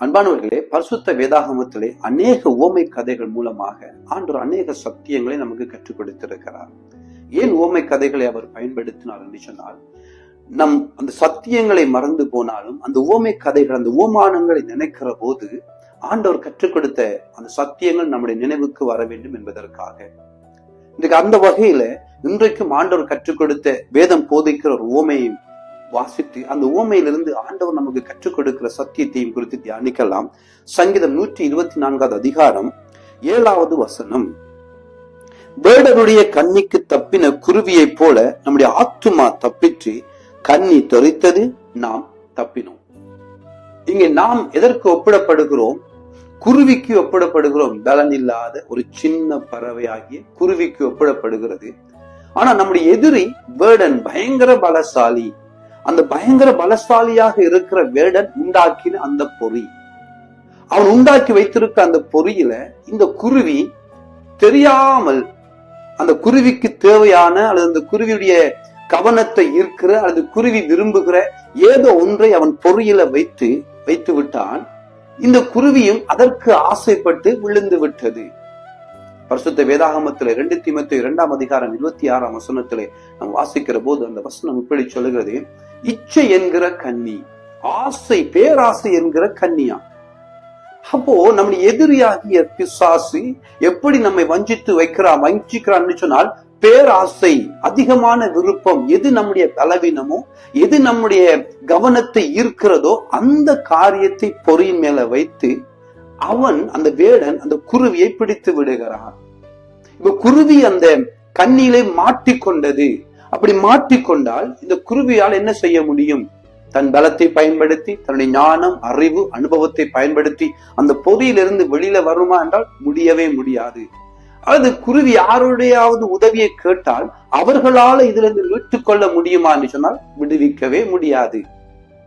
அன்பானவர்களே பரிசுத்த வேதாகமத்திலே அநேக ஓமை கதைகள் மூலமாக ஆண்டு அநேக சத்தியங்களை நமக்கு கற்றுக் கொடுத்திருக்கிறார். ஏன் ஓமை கதைகளை அவர் பயன்படுத்தினார் என்று சொன்னால் நம் அந்த சத்தியங்களை மறந்து போனாலும் அந்த ஓமை கதைகள் அந்த உவமானங்களை நினைக்கிற போது ஆண்டவர் கற்றுக் கொடுத்த அந்த சத்தியங்கள் நம்முடைய நினைவுக்கு வர வேண்டும் என்பதற்காக. இன்றைக்கு அந்த வகையில இன்றைக்கும் ஆண்டவர் கற்றுக் கொடுத்த வேதம் போதிக்கிற ஒரு ஓமையும் வாசித்து அந்த ஓமையிலிருந்து ஆண்டவர் நமக்கு கற்றுக் கொடுக்கிற சத்தியத்தையும் குறித்து தியானிக்கலாம். சங்கீதம் நூற்றி இருபத்தி நான்காவது அதிகாரம் ஏழாவது வசனம். வேடருடைய கண்ணிக்கு தப்பின குருவியைப் போல நம்முடைய ஆத்துமா தப்பிற்று கண்ணி தொறித்தது நாம் தப்பினோம். இங்கே நாம் எதற்கு ஒப்பிடப்படுகிறோம்? குருவிக்கு ஒப்பிடப்படுகிறோம். பலன் இல்லாத ஒரு சின்ன பறவையாகிய குருவிக்கு ஒப்பிடப்படுகிறது. ஆனா நம்முடைய எதிரி வேடன் பயங்கர பலசாலி. அந்த பயங்கர பலசாலியாக இருக்கிற வேடன் உண்டாக்கின அந்த பொறி. அவன் உண்டாக்கி வைத்திருக்க அந்த பொறியில இந்த குருவி தெரியாமல் அந்த குருவிக்கு தேவையான அல்லது அந்த குருவியுடைய கவனத்தை ஈர்க்கிற அல்லது குருவி விரும்புகிற ஏதோ ஒன்றை அவன் பொறியில வைத்து வைத்து விட்டான். இந்த குருவியும் அதற்கு ஆசைப்பட்டு விழுந்து விட்டது. பரிசுத்த வேதாகமத்தில் ரெண்டு தீமத்து இரண்டாம் அதிகாரம் இருபத்தி ஆறாம் வசனத்திலே நாம் வாசிக்கிற போது அந்த வசனம் இப்படி சொல்லுகிறது. இச்சை என்கிற கன்னி ஆசை பேராசை என்கிற கன்னியா? அப்போ நம்முடைய எதிரியாகிய பிசாசு எப்படி நம்மை வஞ்சித்து வைக்கிறான் வஞ்சிக்கிறான்னு சொன்னால் பேராசை அதிகமான விருப்பம் எது நம்முடைய பலவீனமோ எது நம்முடைய கவனத்தை ஈர்க்கிறதோ அந்த காரியத்தை பொறியின் மேல வைத்து அவன் அந்த வேடன் அந்த குருவியை பிடித்து விடுகிறான். இப்ப குருவி அந்த கண்ணிலே மாட்டிக்கொண்டது. அப்படி மாட்டிக்கொண்டால் இந்த குருவியால் என்ன செய்ய முடியும்? தன் பலத்தை பயன்படுத்தி தன்னுடைய ஞானம் அறிவு அனுபவத்தை பயன்படுத்தி அந்த பொறியிலிருந்து வெளியில வருமா என்றால் முடியவே முடியாது. அது குருவி யாருடையாவது உதவியை கேட்டால் அவர்களால இதுல இருந்து மீட்டுக் கொள்ள முடியுமா என்று சொன்னால் விடுவிக்கவே முடியாது.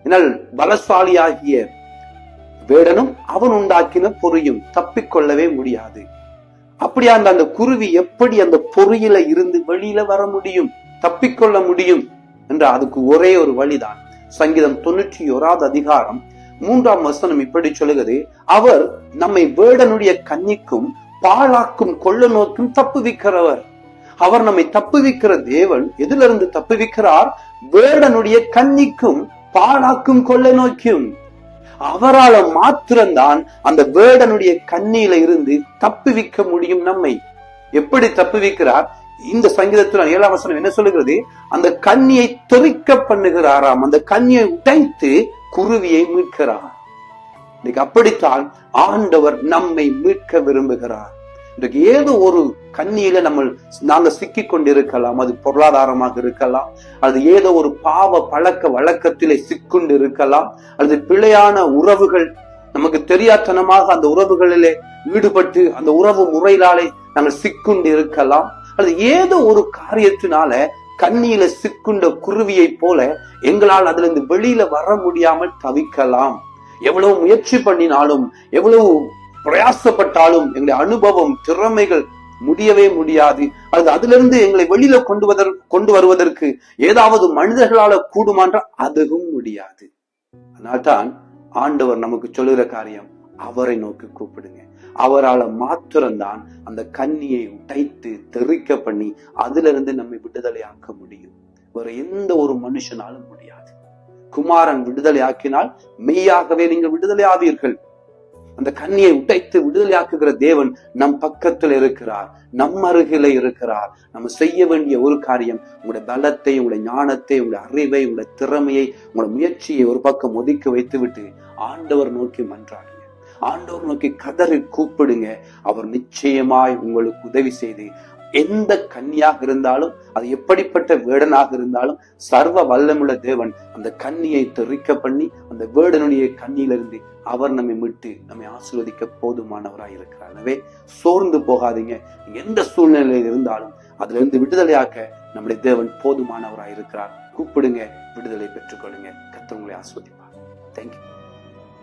என்னால் பலசாலியாகிய வேடனும் அவன் உண்டாக்கின பொறியும் தப்பிக்கொள்ளவே முடியாது. அப்படியா அந்த அந்த குருவி எப்படி அந்த பொறியில இருந்து வெளியில வர முடியும் தப்பிக்கொள்ள முடியும் என்ற அதுக்கு ஒரே ஒரு வழிதான். சங்கீதம் தொண்ணூற்றி ஓராவது அதிகாரம் மூன்றாம் வசனம் இப்படி சொல்லுகிறது. அவர் நம்மை வேடனுடைய கன்னிக்கும் பாழாக்கும் கொள்ள நோக்கும் தப்புவிக்கிறவர். அவர் நம்மை தப்புவிக்கிற தேவன் எதிலிருந்து தப்புவிக்கிறார்? வேடனுடைய கன்னிக்கும் பாழாக்கும் கொள்ள நோக்கும். அவரால மாத்திரம்தான் அந்த வேடனுடைய கண்ணியில இருந்து தப்புவிக்க முடியும் நம்மை. எப்படி தப்புவிக்கிறார் இந்த சங்கீதத்தில் ஏழாம் வசனம் என்ன சொல்லுகிறது? அந்த கண்ணியை தெறிக்க பண்ணுகிறாராம். அந்த கண்ணியை உடைத்து குருவியை மீட்கிறார். இன்னைக்கு அப்படித்தான் ஆண்டவர் நம்மை மீட்க விரும்புகிறார். இன்றைக்கு ஏதோ ஒரு கண்ணியில நம்ம நாங்க சிக்கி கொண்டிருக்கலாம். அது பொருளாதாரமாக இருக்கலாம். அது ஏதோ ஒரு பாவ பழக்க வழக்கத்திலே சிக்கொண்டு இருக்கலாம் அல்லது பிழையான உறவுகள் நமக்கு தெரியாத்தனமாக அந்த உறவுகளிலே ஈடுபட்டு அந்த உறவு முறையிலாலே நாங்கள் சிக்குண்டு இருக்கலாம் அல்லது ஏதோ ஒரு காரியத்தினால கண்ணியில சிக்குண்ட குருவியை போல எங்களால் அதுல இருந்து வெளியில வர முடியாமல் தவிக்கலாம். எவ்வளவு முயற்சி பண்ணினாலும் எவ்வளவு பிரயாசப்பட்டாலும் எங்களுடைய அனுபவம் திறமைகள் முடியவே முடியாது. அது அதிலிருந்து எங்களை வெளியில கொண்டு வதற்கு கொண்டு வருவதற்கு ஏதாவது மனிதர்களால கூடுமான்றால் அதுவும் முடியாது. அதனால்தான் ஆண்டவர் நமக்கு சொல்லுகிற காரியம் அவரை நோக்கி கூப்பிடுங்க. அவரால் மாத்திரம்தான் அந்த கண்ணியை உடைத்து தெறிக்க பண்ணி அதுல இருந்து நம்மை விடுதலையாக்க முடியும். வேற எந்த ஒரு மனுஷனாலும் முடியாது. குமாரன் விடுதலை ஆக்கினால் மெய்யாகவே நீங்கள் விடுதலை ஆவீர்கள். அந்த கண்ணியை உடைத்து விடுதலையாக்குகிற தேவன் நம் பக்கத்தில் இருக்கிறார் நம் அருகில இருக்கிறார். நம்ம செய்ய வேண்டிய ஒரு காரியம் உங்களுடைய பலத்தை உங்களுடைய ஞானத்தை உங்களுடைய அறிவை உங்களுடைய திறமையை உங்களுடைய முயற்சியை ஒரு பக்கம் ஒதுக்கி வைத்து விட்டு ஆண்டவர் நோக்கி மன்றாடுங்க. ஆண்டவர் நோக்கி கதறி கூப்பிடுங்க. அவர் நிச்சயமாய் உங்களுக்கு உதவி செய்து எந்த கன்னியாக இருந்தாலும் அது எப்படிப்பட்ட வேடனாக இருந்தாலும் சர்வ வல்லமுள்ள தேவன் அந்த கன்னியை தெரிக்க பண்ணி அந்த வேடனுடைய கண்ணியிலிருந்து அவர் நம்மை விட்டு நம்மை ஆசீர்வதிக்க போதுமானவராய் இருக்கிறார். எனவே சோர்ந்து போகாதீங்க. எந்த சூழ்நிலையில் இருந்தாலும் அதுல இருந்து விடுதலையாக்க நம்முடைய தேவன் போதுமானவராய் இருக்கிறார். கூப்பிடுங்க விடுதலை பெற்றுக்கொள்ளுங்க. கத்தவங்களை ஆஸ்வதிப்பார் தேங்க்யூ